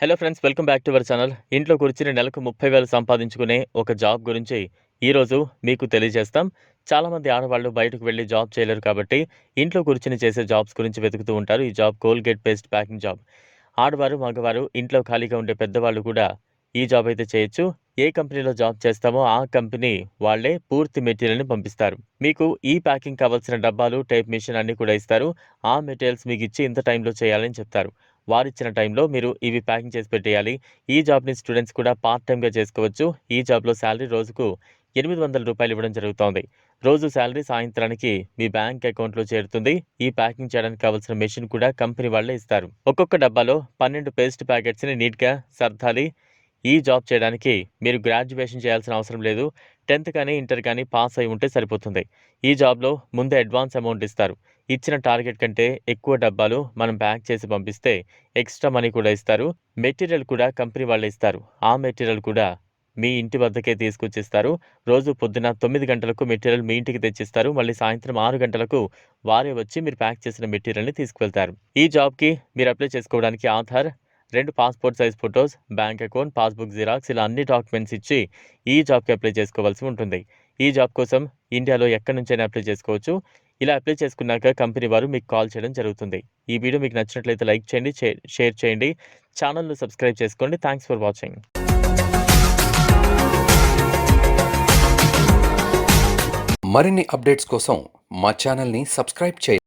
Hello friends welcome back to our channel ఇంట్లో కూర్చుని నెలకు ముప్పై వేలు సంపాదించుకునే ఒక జాబ్ గురించి ఈరోజు మీకు తెలియజేస్తాం. చాలామంది ఆడవాళ్ళు బయటకు వెళ్ళి జాబ్ చేయలేరు కాబట్టి ఇంట్లో కూర్చుని చేసే జాబ్స్ గురించి వెతుకుతూ ఉంటారు. ఈ job Colgate paste packing job ఆడవారు మగవారు ఇంట్లో ఖాళీగా ఉండే పెద్దవాళ్ళు కూడా ఈ జాబ్ అయితే చేయొచ్చు. ఏ కంపెనీలో జాబ్ చేస్తామో ఆ కంపెనీ వాళ్ళే పూర్తి మెటీరియల్ని పంపిస్తారు. మీకు ఈ ప్యాకింగ్ కావాల్సిన డబ్బాలు టైప్ మిషన్ అన్ని కూడా ఇస్తారు. ఆ మెటీరియల్స్ మీకు ఇచ్చి ఇంత టైంలో చేయాలని చెప్తారు. వారిచ్చిన టైంలో మీరు ఇవి ప్యాకింగ్ చేసి పెట్టేయాలి. ఈ జాబ్ని స్టూడెంట్స్ కూడా పార్ట్ టైంగా చేసుకోవచ్చు. ఈ జాబ్లో శాలరీ రోజుకు ఎనిమిది వందల రూపాయలు ఇవ్వడం జరుగుతోంది. రోజు శాలరీ సాయంత్రానికి మీ బ్యాంక్ అకౌంట్లో చేరుతుంది. ఈ ప్యాకింగ్ చేయడానికి కావాల్సిన మెషిన్ కూడా కంపెనీ వాళ్ళే ఇస్తారు. ఒక్కొక్క డబ్బాలో పన్నెండు పేస్ట్ ప్యాకెట్స్ని నీట్గా సర్దాలి. ఈ జాబ్ చేయడానికి మీరు గ్రాడ్యుయేషన్ చేయాల్సిన అవసరం లేదు. టెన్త్ కానీ ఇంటర్ కానీ పాస్ అయి ఉంటే సరిపోతుంది. ఈ జాబ్లో ముందే అడ్వాన్స్ అమౌంట్ ఇస్తారు. ఇచ్చిన టార్గెట్ కంటే ఎక్కువ డబ్బాలు మనం ప్యాక్ చేసి పంపిస్తే ఎక్స్ట్రా మనీ కూడా ఇస్తారు. మెటీరియల్ కూడా కంపెనీ వాళ్ళు ఇస్తారు. ఆ మెటీరియల్ కూడా మీ ఇంటి వద్దకే తీసుకొచ్చిస్తారు. రోజు పొద్దున తొమ్మిది గంటలకు మెటీరియల్ మీ ఇంటికి తెచ్చిస్తారు. మళ్ళీ సాయంత్రం ఆరు గంటలకు వారే వచ్చి మీరు ప్యాక్ చేసిన మెటీరియల్ని తీసుకువెళ్తారు. ఈ జాబ్కి మీరు అప్లై చేసుకోవడానికి ఆధార్ రెండు passport size photos bank account passbook xerox ఇలా అన్ని డాక్యుమెంట్స్ ఇచ్చి ఈ జాబ్కి అప్లై చేసుకోవాల్సి ఉంటుంది. ఈ జాబ్ కోసం ఇండియాలో ఎక్కడి నుంచైనా అప్లై చేసుకోవచ్చు. ఇలా అప్లై చేసుకున్నాక కంపెనీ వారు మీకు కాల్ చేయడం జరుగుతుంది. ఈ వీడియో మీకు నచ్చినట్లయితే లైక్ చేయండి షేర్ చేయండి. ఛానల్ను సబ్స్క్రైబ్ చేసుకోండి. Thanks for watching. మరిన్ని అప్డేట్స్ కోసం మా ఛానల్ని సబ్స్క్రైబ్ చేయండి.